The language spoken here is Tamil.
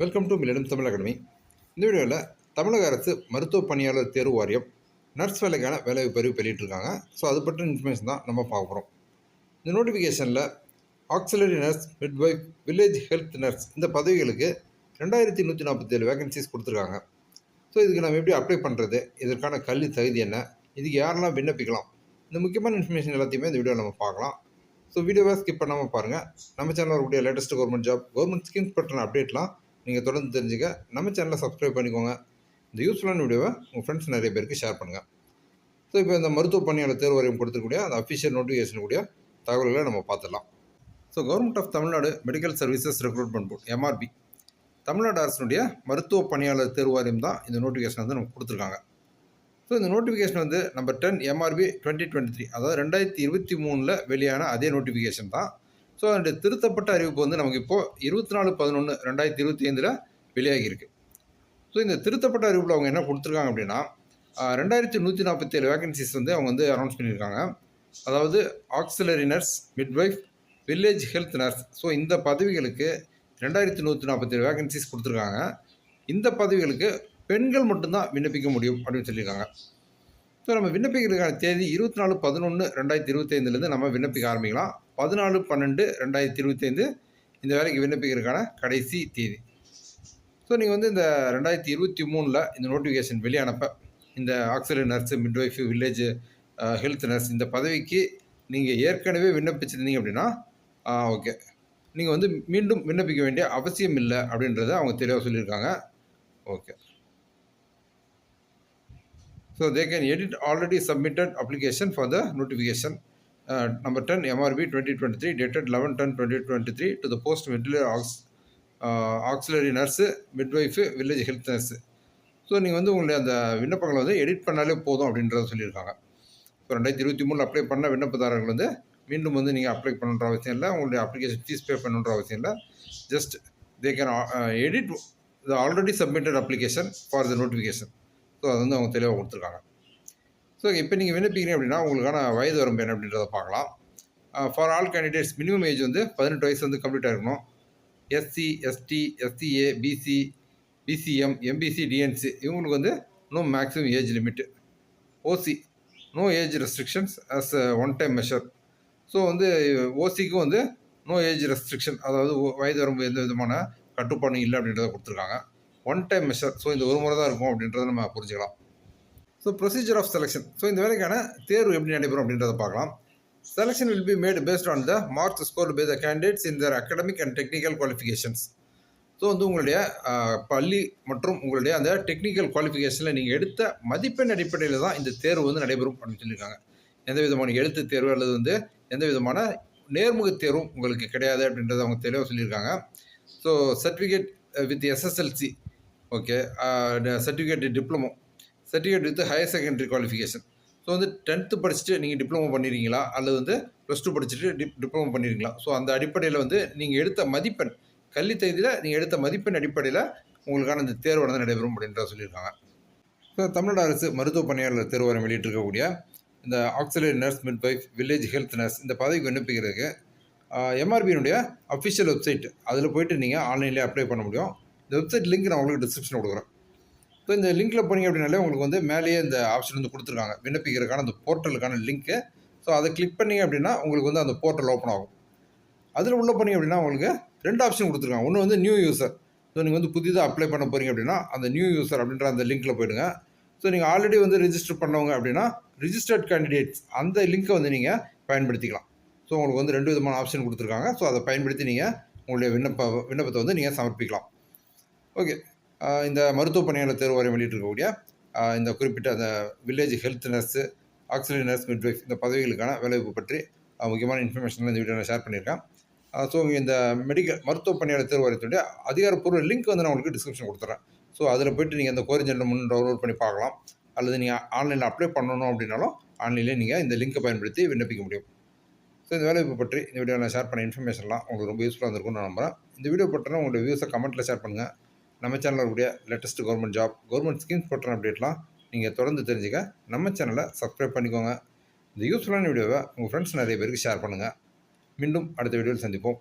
வெல்கம் டு மில்லிடம் தமிழ் அகாடமி இந்த வீடியோவில் தமிழக அரசு மருத்துவ பணியாளர் தேர்வு வாரியம் நர்ஸ் வேலைக்கான வேலை பதிவு வெளியிட்டிருக்காங்க. ஸோ அது பற்றின இன்ஃபர்மேஷன் தான் நம்ம பார்க்க போகிறோம் இந்த நோட்டிஃபிகேஷனில் auxiliary nurse midwife village health nurse இந்த பதவிகளுக்கு ரெண்டாயிரத்தி நூற்றி நாற்பத்தேழு வேகன்சிஸ் கொடுத்துருக்காங்க. ஸோ இதுக்கு நம்ம எப்படி அப்ளை பண்ணுறது இதற்கான கல்வி தகுதி என்ன? இதுக்கு யாரெல்லாம் விண்ணப்பிக்கலாம்? இந்த முக்கியமான இன்ஃபர்மேஷன் எல்லாத்தையுமே இந்த வீடியோவில் நம்ம பார்க்கலாம். ஸோ வீடியோவை ஸ்கிப் பண்ணாமல் பாருங்கள் நம்ம சேனலில் வரக்கூடிய latest government job government schemes பற்றின அப்டேட்லாம் நீங்கள் தொடர்ந்து தெரிஞ்சுக்க நம்ம சேனலை சப்ஸ்கிரைப் பண்ணிக்கோங்க. இந்த யூஸ்ஃபுல்லான வீடியோவை உங்கள் ஃப்ரெண்ட்ஸ் நிறைய பேருக்கு ஷேர் பண்ணுங்கள் ஸோ இப்போ இந்த மருத்துவ பணியாளர் தேர்வு வாரியம் கொடுத்துருக்கூடிய அந்த அஃபிஷியல் நோட்டிஃபிகேஷன் கூடிய தகவல்களை நம்ம பார்த்துடலாம். So government of Tamil Nadu medical services recruitment board MRB Tamil Nadu அரசினுடைய மருத்துவ பணியாளர் தேர்வு வாரியம் தான் இந்த நோட்டிஃபிகேஷன் வந்து நமக்கு கொடுத்துருக்காங்க. ஸோ இந்த நோட்டிஃபிகேஷன் வந்து number ten MRB twenty twenty three அதாவது ரெண்டாயிரத்தி இருபத்தி மூணில் வெளியான அதே நோட்டிஃபிகேஷன் தான் ஸோ அதனுடைய திருத்தப்பட்ட அறிவிப்பு வந்து நமக்கு இப்போது இருபத்தி நாலு பதினொன்று ரெண்டாயிரத்தி இருபத்தி ஐந்தில் வெளியாகியிருக்கு. ஸோ இந்த திருத்தப்பட்ட அறிவிப்பில் அவங்க என்ன கொடுத்துருக்காங்க அப்படின்னா ரெண்டாயிரத்தி நூற்றி நாற்பத்தேழு வேகன்சிஸ் வந்து அவங்க வந்து அனௌன்ஸ் பண்ணியிருக்காங்க. அதாவது auxiliary nurse midwife village health nurse so இந்த பதவிகளுக்கு ரெண்டாயிரத்தி நூற்றி நாற்பத்தேழு வேகன்சிஸ் கொடுத்துருக்காங்க. இந்த பதவிகளுக்கு பெண்கள் மட்டும்தான் விண்ணப்பிக்க முடியும் அப்படின்னு சொல்லியிருக்காங்க. ஸோ நம்ம விண்ணப்பிக்கிறதுக்கான தேதி இருபத்தி நாலு பதினொன்று ரெண்டாயிரத்தி இருபத்தைந்துலேருந்து நம்ம விண்ணப்பிக்க ஆரம்பிக்கலாம். பதினாலு பன்னெண்டு ரெண்டாயிரத்தி இருபத்தைந்து இந்த வேலைக்கு விண்ணப்பிக்கிறதுக்கான கடைசி தேதி. ஸோ நீங்கள் வந்து இந்த ரெண்டாயிரத்தி இருபத்தி மூணில் இந்த நோட்டிஃபிகேஷன் வெளியானப்ப இந்த auxiliary nurse midwife village health nurse இந்த பதவிக்கு நீங்கள் ஏற்கனவே விண்ணப்பிச்சிருந்தீங்க அப்படின்னா ஓகே நீங்கள் வந்து மீண்டும் விண்ணப்பிக்க வேண்டிய அவசியம் இல்லை அப்படின்றத அவங்க தெளிவாக சொல்லியிருக்காங்க. Okay So they can edit already submitted application for the notification. Uh, number 10 MRB 2023 dated 11 10 2023 to the post middle aux, uh, auxiliary nurse midwife village health nurse. So நீங்கள் வந்து உங்களுடைய அந்த விண்ணப்பங்களை வந்து எடிட் பண்ணாலே போதும் அப்படின்றத சொல்லியிருக்காங்க. ஸோ ரெண்டாயிரத்தி இருபத்தி மூணில் அப்ளை பண்ண விண்ணப்பதாரர்கள் வந்து மீண்டும் வந்து நீங்கள் அப்ளை பண்ணுன்ற அவசியம் இல்லை. உங்களுடைய அப்ளிகேஷன் ஃபீஸ் பே பண்ணுன்ற அவசியம் இல்லை. Just they can edit the already submitted application for the notification so அது வந்து அவங்க தெளிவாக கொடுத்துருக்காங்க. ஸோ இப்போ நீங்கள் விண்ணப்பிக்கிறீங்க அப்படின்னா உங்களுக்கான வயது வரம்பு என்ன அப்படின்றத பார்க்கலாம். For all candidates minimum age வந்து பதினெட்டு வயசு வந்து கம்ப்ளீட் ஆகணும் SC ST SCA BC BCM MBC DNC இவங்களுக்கு வந்து no maximum age limit OC no age restrictions as one time measure so வந்து ஓசிக்கும் வந்து நோ ஏஜ் ரெஸ்ட்ரிக்ஷன் அதாவது ஒ- வயது வரம்பு எந்த விதமான கட்டுப்பாடும் இல்லை அப்படின்றத கொடுத்துருக்காங்க. ஒன் டைம் மெஷர் ஸோ இந்த ஒரு முறை தான் இருக்கும் அப்படின்றத நம்ம புரிஞ்சுக்கலாம். So procedure of selection so இந்த வேலைக்கான தேர்வு எப்படி நடைபெறும் அப்படின்றத பார்க்கலாம். Selection will be made based on the marks score by the candidates in their academic and technical qualifications so வந்து உங்களுடைய பள்ளி மற்றும் உங்களுடைய அந்த டெக்னிக்கல் குவாலிஃபிகேஷனில் நீங்கள் எடுத்த மதிப்பெண் அடிப்படையில் தான் இந்த தேர்வு வந்து நடைபெறும் அப்படின்னு சொல்லியிருக்காங்க. எந்த விதமான எழுத்து தேர்வு அல்லது வந்து எந்த விதமான நேர்முக தேர்வும் உங்களுக்கு கிடையாது அப்படின்றத அவங்க தெளிவாக சொல்லியிருக்காங்க. So certificate with SSLC okay certificate diploma certificate with higher secondary qualification so வந்து டென்த்து படிச்சுட்டு நீங்கள் டிப்ளமோ பண்ணிருக்கீங்களா? அல்லது வந்து ப்ளஸ் டூ படிச்சுட்டு டிப் டிப்ளமோ பண்ணிடுறீங்களா ஸோ அந்த அடிப்படையில் வந்து நீங்கள் எடுத்த மதிப்பெண் கல்வி தகுதியில் நீங்கள் எடுத்த மதிப்பெண் அடிப்படையில் உங்களுக்கான இந்த தேர்வு வந்து நடைபெறும் அப்படின்றத சொல்லியிருக்காங்க. ஸோ தமிழ்நாடு அரசு மருத்துவ பணியாளர் தேர்வாரம் வெளியிட்டிருக்கக்கூடிய இந்த auxiliary nurse midwife village health nurse இந்த பதவிக்கு விண்ணப்பிக்கிறதுக்கு எம்ஆர்பியினுடைய அஃபிஷியல் வெப்சைட் அதில் போயிட்டு நீங்கள் ஆன்லைன்லேயே அப்ளை பண்ண முடியும். இந்த வெப்சைட் லிங்க் நான் உங்களுக்கு டிஸ்கிரிப்ஷனில் கொடுக்குறேன். ஸோ இந்த லிங்க்கில் போனீங்க அப்படின்னாலே உங்களுக்கு வந்து மேலேயே இந்த ஆப்ஷன் வந்து கொடுத்துருக்காங்க. விண்ணப்பிக்கிறதுக்கான அந்த போர்ட்டலுக்கான லிங்க்கு ஸோ அதை கிளிக் பண்ணீங்க அப்படின்னா உங்களுக்கு வந்து அந்த போர்ட்டல் ஓப்பன் ஆகும். அதில் உள்ள போனீங்க அப்படின்னா உங்களுக்கு ரெண்டு ஆப்ஷன் கொடுத்துருக்காங்க. ஒன்று வந்து நியூ யூசர் ஸோ நீங்கள் வந்து புதிதாக அப்ளை பண்ண போகிறீங்க அப்படின்னா அந்த நியூ யூசர் அப்படின்ற அந்த லிங்க்கில் போயிடுங்க. ஸோ நீங்கள் ஆல்ரெடி வந்து ரிஜிஸ்டர் பண்ணவங்க அப்படின்னா ரிஜிஸ்டர்ட் கேண்டிடேட்ஸ் அந்த லிங்க்கை வந்து நீங்கள் பயன்படுத்திக்கலாம். ஸோ உங்களுக்கு வந்து ரெண்டு விதமான ஆப்ஷன் கொடுத்துருக்காங்க. ஸோ அதை பயன்படுத்தி நீங்கள் உங்களுடைய விண்ணப்ப விண்ணப்பத்தை வந்து நீங்கள் சமர்ப்பிக்கலாம். ஓகே. இந்த மருத்துவ பணியாளர் தேர்வு வாரியம் வெளியிட்டிருக்கக்கூடிய இந்த குறிப்பிட்ட அந்த village health nurse auxiliary nurse midwife இந்த பதவிகளுக்கான வேலைவாய்ப்பு பற்றி முக்கியமான இன்ஃபர்மேஷன் இந்த வீடியோ நான் ஷேர் பண்ணியிருக்கேன். ஸோ இந்த மெடிக்கல் மருத்துவ பணியாளர் தேர்வு வாரியத்துடைய அதிகாரப்பூர்வ லிங்க் வந்து நான் உங்களுக்கு டிஸ்கிரிப்ஷன் கொடுத்துறேன். ஸோ அதில் போயிட்டு நீங்கள் இந்த கோரிஜெண்டை முன் டவுன்லோட் பண்ணி பார்க்கலாம். அல்லது நீங்கள் ஆன்லைனில் அப்ளை பண்ணணும் அப்படின்னாலும் ஆன்லைனில் நீங்கள் இந்த லிங்கை பயன்படுத்தி விண்ணப்பிக்க முடியும். ஸோ இந்த வேலைவாய்ப்பு பற்றி இந்த வீடியோ நான் ஷேர் பண்ண இன்ஃபர்மேஷன்லாம் உங்களுக்கு ரொம்ப யூஸ்ஃபுல்லாக இருந்திருக்கும்னு நான் நம்புறேன். இந்த வீடியோ பற்றினா உங்களுடைய வியூஸை கமெண்ட்டில் ஷேர் பண்ணுங்கள் நம்ம சேனலில் இருக்கக்கூடிய latest government job government schemes போட்டுற அப்டேட்லாம் நீங்கள் தொடர்ந்து தெரிஞ்சுக்க நம்ம சேனலை சப்ஸ்கிரைப் பண்ணிக்கோங்க. இந்த யூஸ்ஃபுல்லான வீடியோவை உங்கள் ஃப்ரெண்ட்ஸ் நிறைய பேருக்கு ஷேர் பண்ணுங்கள் மீண்டும் அடுத்த வீடியோவில் சந்திப்போம்.